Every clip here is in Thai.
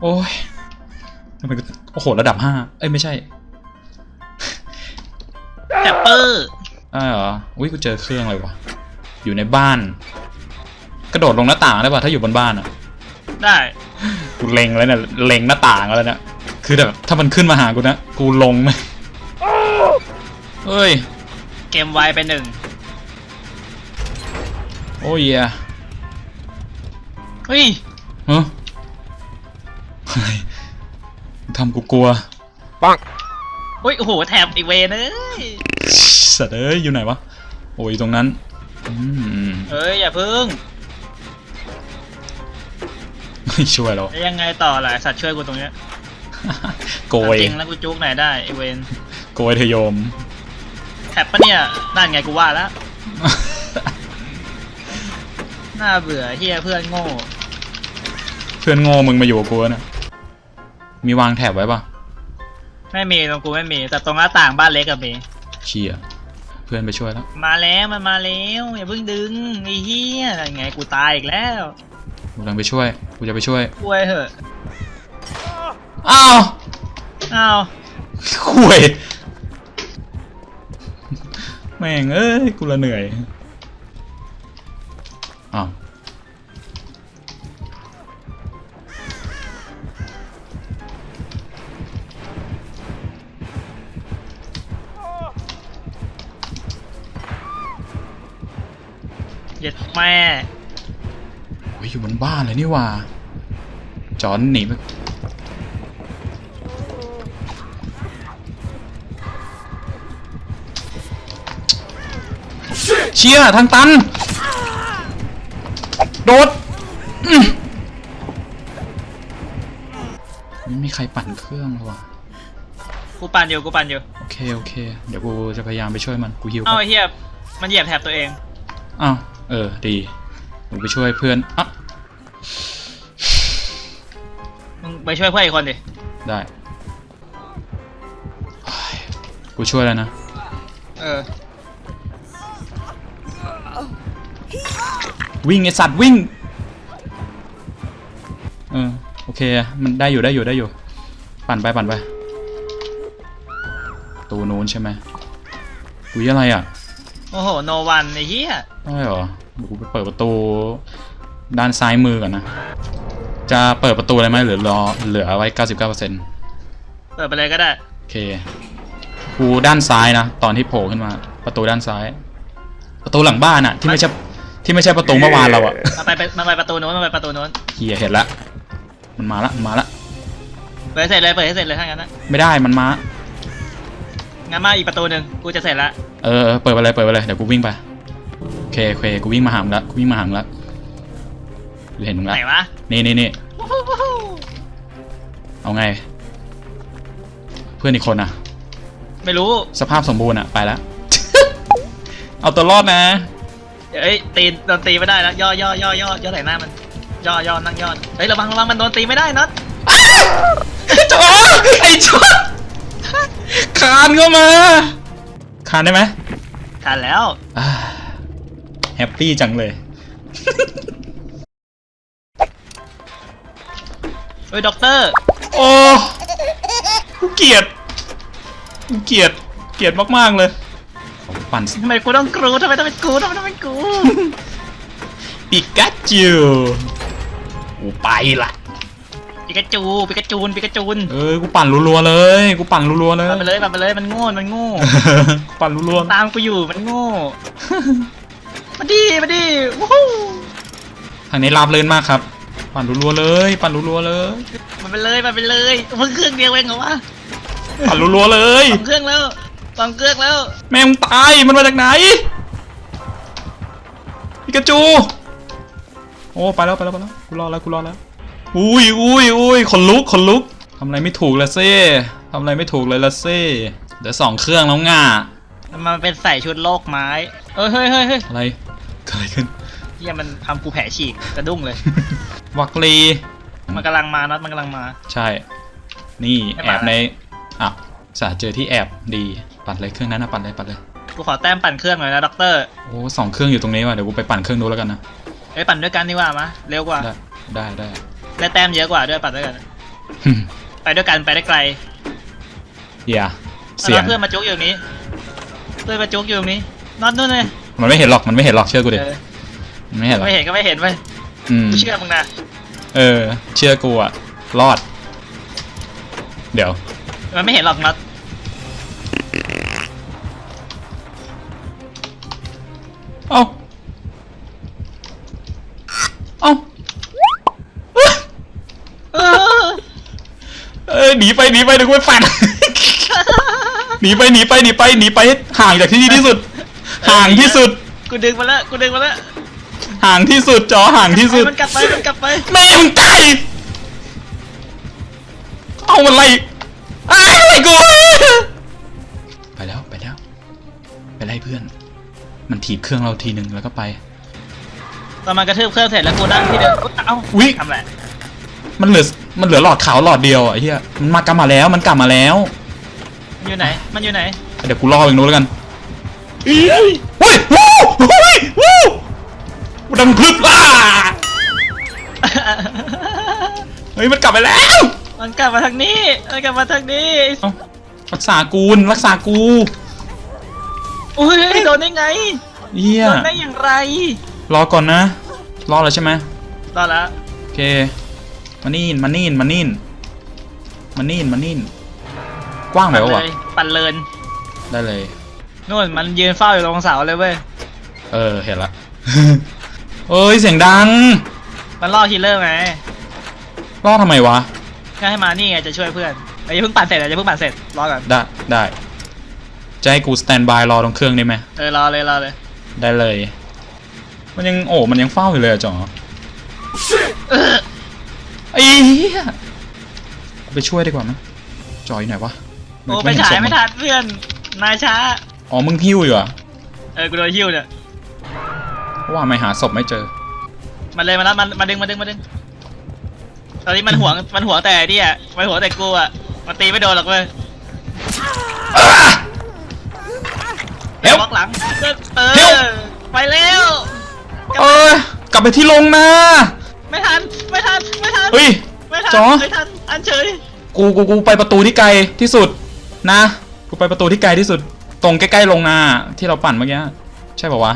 โอ้ยทำไมกูโอ้โห ระดับห้าเอ้ย ไม่ใช่แอปเปอร์อ้าวเหรอ อุ้ยกูเจอเครื่องอะไรวะอยู่ในบ้าน กระโดดลงหน้าต่างได้ป่ะถ้าอยู่บนบ้านอะได้กูเล็งแล้วเนี่ยเล็งหน้าต่างแล้วเนี่ยคือแบบถ้ามันขึ้นมาหากูนะกูลงไหมเฮ้ย เกมไวไปหนึ่งโอ้ยเหี้ยเฮ้ยฮะอะไร ทำกูกลัวเฮ้ยโอ้โหแถบอีกเวนเอ้ยสัตว์เอ้ยอยู่ไหนวะโอ้ยอยู่ตรงนั้นอืมเฮ้ยอย่าพึ่งไม่ช่วยเราแล้วยังไงต่อล่ะสัตว์ช่วยกูตรงเนี้ยโกยจริงแล้วกูจุกไหนได้ไอเวนโกยเธอโยมแถบปะเนี่ยนั่นไงกูว่าแล้วน่าเบื่อเฮียเพื่อนโง่ เพื่อนโง่มึงมาอยู่กับกูแล้วนะ มีวางแถบไว้ปะไม่มีตรงกูไม่มี แต่ตรงหน้าต่างบ้านเล็กกับมีเชี่ยเพื่อนไปช่วยแล้ว มาแล้วมันมาแล้วอย่าเพิ่งดึงไอ้เฮียอะไรไงกูตายอีกแล้วกูกำลังไปช่วยกูจะไปช่วยป่วยเหอะอ้าวอ้าวคุยแม่งเอ้ยกูละเหนื่อย เย็ดแม่โอ้ยอยู่บนบ้านเลยนี่หว่า จอนหนีไปเชี่ยทางตัน โดดอื้อไม่มีใครปั่นเครื่องเลยว่ะ กูปั่นอยู่กูปั่นอยู่โอเค โอเค เดี๋ยวกูจะพยายามไปช่วยมัน กูหิวเอ้าก่อนไอ้เฮียมันเหยียบแถบตัวเอง อ้าว เออ ดีกูไปช่วยเพื่อนอะมึงไปช่วยเพื่อนอีกคนดิได้เฮ้ยกูช่วยแล้วนะ เออวิ่งไอสัตว์วิ่ง เออโอเค มันได้อยู่ได้อยู่ได้อยู่ ปั่นไปปั่นไปประตูนู้นใช่ไหมอุ้ยอะไรอะ โอ้โห โนวันไอ้เหี้ยได้เหรอเดี๋ยวกูไปเปิดประตูด้านซ้ายมือก่อนนะ จะเปิดประตูอะไรไหมหรือรอเหลือไว้ 99%โเปิดไปเลยก็ได้อเคกูด้านซ้ายนะ ตอนที่โผล่ขึ้นมา ประตูด้านซ้าย ประตูหลังบ้านอะที่ไม่ใช่ที่ไม่ใช่ประตูเมื่อวานเราอะมาไปไปมาไปประตูโน้นมาไปประตูโน้นเฮียเห็นละมันมาละมันมาละเปิดให้เสร็จเลยเปิดให้เสร็จเลยถ้างั้นนะไม่ได้มันมางั้นมาอีกประตูหนึ่งกูจะเสร็จละ เออเออเปิดไปเลยเปิดไปเลยเดี๋ยวกูวิ่งไปโอเคโอเคกูวิ่งมาหามงละกูวิ่งมาหามงละกูเห็นมึงละไหนวะนี่นี่นี่วู้ฮู้วู้ฮู้เอาไง เพื่อนอีกคนอะไม่รู้สภาพสมบูรณ์อะไปละเอาตัวรอดนะเอ้ยตีนโดนตีไม่ได้แล้วย่อย่อย่อย่อย่อใส่หน้ามัน ย่อย่อนั่งย่อเฮ้ยระวังระวังมันโดนตีไม่ได้น็อตจอไอ้จอคานเข้ามาคานได้ไหมทันแล้ว อ่าแฮปปี้จังเลย เฮ้ยด็อกเตอร์ โอ้กูเกลียดกูเกลียดเกลียดมาก ๆ เลยผมปั่นทำไมกูต้องกรูทำไมต้องเป็นกูทำไมต้องเป็นกู ปิกาจูกูไปละ ปิกาจูปิกาจูนปิกาจูนเออกูปั่นรัวๆเลย กูปั่นรัวๆเลยมาไปเลยมาไปเลยมันโง่มันโง่กูปั่นรัวตามกูอยู่มันโง่มาดิมาดิวู้ฮู้ๆทางนี้ราบเลื่นมากครับ ปั่นรัวๆเลย ปั่นรัวๆเลยมาไปเลยมาไปเลยเพิ่งเครื่องเดียวเองเหรอวะปั่นรัวๆเลยสองเครื่องแล้วสองเครื่องแล้ว แม่งตายมันมาจากไหนปิกาจู โอ้ไปแล้วไปแล้วไปแล้วกูรอดแล้วกูรอดแล้ว อุ้ยอุ้ยอุ้ยขนลุกขนลุกทำอะไรไม่ถูกละเซ่ทำอะไรไม่ถูกเลยละเซ่เดี๋ยวสองเครื่องแล้วง่ามันเป็นใส่ชุดโลกไม้เอ้ยเฮ้ยเฮ้ยเฮ้ยอะไรเกิดอะไรขึ้นเฮียมันทำกูแผลฉีกกระดุ้งเลย วักลีมันกำลังมาน็อตมันกำลังมา ใช่ นี่ไม่แอมาบในอะสาเจอที่แอบดี ปัดเลยเครื่องนั้นนะปัดเลยปัดเลย กูขอแต้มปั่นเครื่องหน่อยนะด็อกเตอร์โอ้สองเครื่องอยู่ตรงนี้ว่ะเดี๋ยวกูไปปั่นเครื่องนู้นแล้วกันนะ เอ้ยปั่นด้วยกันดีกว่ามาเร็วกว่า ได้ได้ได้ ได้แต้มเยอะกว่าด้วยปั่นด้วยกันหึไปด้วยกันไปได้ไกลเฮียเสียง แล้วเพื่อนมาจุกอยู่ตรงนี้ เพื่อนมาจุกอยู่ตรงนี้นอนนู่นเลยมันไม่เห็นหรอก มันไม่เห็นหรอก เชื่อกูดิเออมันไม่เห็นหรอกไม่เห็นก็ไม่เห็นไปอืมกูเชื่อมึงนะเออ เชื่อกูอะรอด เดี๋ยว มันไม่เห็นหรอกน็อตเอ้าเอ้า เออ เอ้ย หนีไปหนีไปเดี๋ยวกูไปฟัน หนีไปหนีไปหนีไปหนีไปห่างจากที่นี่ที่สุด ห่างที่สุด กูดึงมาแล้วกูดึงมาแล้วห่างที่สุดจอห่างที่สุด มันกลับไปมันกลับไปแม่งไก่เอามันไล่อ้าวอะไรกูไปแล้วไปแล้ว ไปไล่เพื่อน มันถีบเครื่องเราทีหนึ่งแล้วก็ไปตอนมันกระทืบเครื่องเสร็จแล้วกูนั่งที่เดิมเอ้าอุ๊ยทำอะไรมันเหลือ มันเหลือหลอดขาวหลอดเดียวอะไอ้เฮียมันมากลับมาแล้วมันกลับมาแล้วมันอยู่ไหน มันอยู่ไหน เดี๋ยวกูรออีกนู้นแล้วกันเฮ้ยวู้เฮ้ยวู้ดังพลึบอ่าเฮ้ยมันกลับไปแล้วมันกลับมาทางนี้มันกลับมาทางนี้เอ้ารักษากูนรักษากูอุ้ยโดนได้ไงเฮียโดนได้อย่างไร รอก่อนนะ รอแล้วใช่ไหมรอดแล้วโอเค มานี่นมานี่นมานี่นมานี่นมานี่นกว้างไหมวะเลยปั่นเลินได้เลยนู่นมันยืนเฝ้าอยู่ตรงเสาเลยเว้ยเออเห็นละเอ้ยเสียงดังมันล่อคิลเลอร์ไงรอทำไมวะก็ให้มานี่ไงจะช่วยเพื่อนเอ้ยอย่าเพิ่งปั่นเสร็จนะอย่าเพิ่งปั่นเสร็จรอก่อนได้ได้จะให้กูสแตนบายรอตรงเครื่องได้ไหมเออรอเลยรอเลย ได้เลย มันยังโอ้มันยังเฝ้าอยู่เลยอะจ๋อเออ ไอ้เหี้ยกูไปช่วยดีกว่ามั้ยจอยไหนวะโอ้ไปฉายไม่ทันเพื่อนนายช้า อ๋อมึงหิ้วอยู่เหรอะเออกูโดนหิ้วเนี่ยว่าไม่หาศพไม่เจอ มันเลยมาแล้วมันมาดึงมาดึงมาดึง ตอนนี้มันห่วงมันห่วงแต่ที่อะมันห่วงแต่กูอะมันตีไม่โดนหรอกเว้ยเร็วบล็อกหลังเอเร็วอไปแล้วเอ้ยกลับไปที่ลงนะไม่ทัน ไม่ทันไม่ทันเฮ้ย ไม่ทันจ๋อ ไม่ทันอันเฉยกูกูกูไปประตูที่ไกลที่สุดนะกูไปประตูที่ไกลที่สุด ตรงใกล้ๆลงนาที่เราปั่นเมื่อกี้ใช่ป่าวะ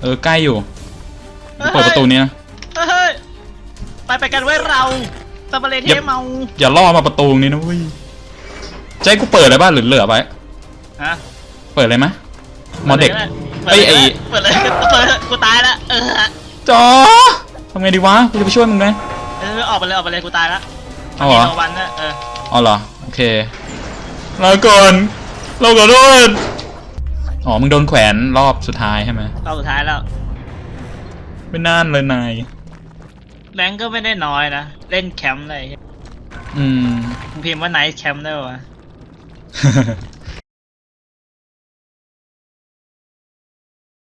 เออใกล้อยู่กูเปิดประตูนี้นะเฮ้ยไปไปกันไว้เราสเปรย์เทอย่าเมาอย่าล่อมาประตูตรงนี้นะเว้ยจะให้กูเปิดอะไรบ้างหรือเหลือไว้ฮะเปิดเลยไหมมอเด็กเปิดเอ้ยเลยไอ้ เปิดเลยเปิดเลยกูตายแล้วเออจอ ทำไงดีวะกูจะไปช่วยมึงไหมเออออกไปเลยออกไปเลยกูตายแล้วเอาเหรอมีโนวันนะเออเอาเหรอโอเคลาก่อนเราขอโทษอ๋อมึงโดนแขวนรอบสุดท้ายใช่ไหมเราสุดท้ายแล้วไม่น่านเลยนายแรงก็ไม่ได้น้อยนะเล่นแคมป์เลยอืมมึงพิมพ์ว่าไนท์แคมป์ได้ปะวะ